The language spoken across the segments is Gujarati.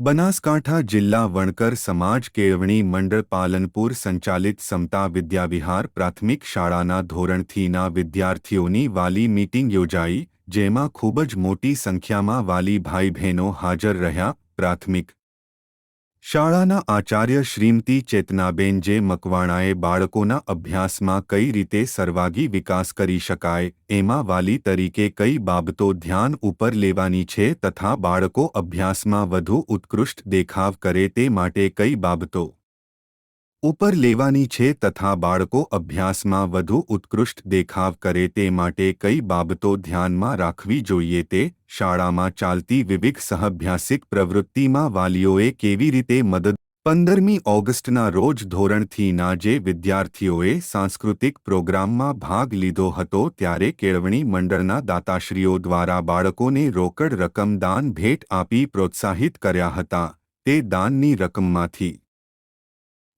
બનાસકાંઠા જિલ્લા વણકર સમાજ કેળવણી મંડળ પાલનપુર સંચાલિત સમતા વિદ્યાવિહાર પ્રાથમિક શાળાના ધોરણથીના વિદ્યાર્થીઓની વાલી મીટિંગ યોજાઈ જેમાં ખૂબ જ મોટી સંખ્યામાં વાલી ભાઈ બહેનો હાજર રહ્યા પ્રાથમિક શાળાના આચાર્ય શ્રીમતી ચેતનાબેન જે મકવાણાએ બાળકોના અભ્યાસમાં કઈ રીતે સર્વાગી વિકાસ કરી શકાય, એમાં વાલી તરીકે કઈ બાબતો ધ્યાન ઉપર લેવાની છે તથા બાળકો અભ્યાસમાં વધુ ઉત્કૃષ્ટ દેખાવ કરે તે માટે કઈ બાબતો ઉપર લેવાની છે તથા બાળકો અભ્યાસમાં વધુ ઉત્કૃષ્ટ દેખાવ કરે તે માટે કઈ બાબતો ધ્યાનમાં રાખવી જોઈએ તે શાળામાં ચાલતી વિવિધ સહભ્યાસિક પ્રવૃત્તિમાં વાલીઓએ કેવી રીતે મદદ? પંદરમી ઓગસ્ટના રોજ ધોરણથીના જે વિદ્યાર્થીઓએ સાંસ્કૃતિક પ્રોગ્રામમાં ભાગ લીધો હતો ત્યારે કેળવણી મંડળના દાતાશ્રીઓ દ્વારા બાળકોને રોકડ રકમ દાન ભેટ આપી પ્રોત્સાહિત કર્યા હતા. તે દાનની રકમમાંથી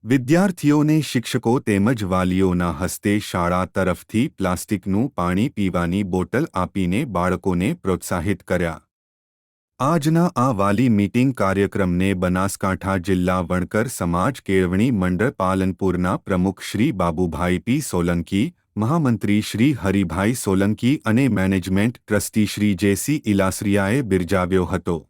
વિદ્યાર્થીઓને શિક્ષકો તેમજ વાલીઓના હસ્તે શાળા તરફથી પ્લાસ્ટિકનું પાણી પીવાની બોટલ આપીને બાળકોને પ્રોત્સાહિત કર્યા. આજના આ વાલી મીટિંગ કાર્યક્રમને બનાસકાંઠા જિલ્લા વણકર સમાજ કેળવણી મંડળ પાલનપુરના પ્રમુખ શ્રી બાબુભાઈ પી સોલંકી, મહામંત્રી શ્રી હરિભાઈ સોલંકી અને management trustee Shri J C ઇલાસરિયાએ બિરજાવ્યો હતો.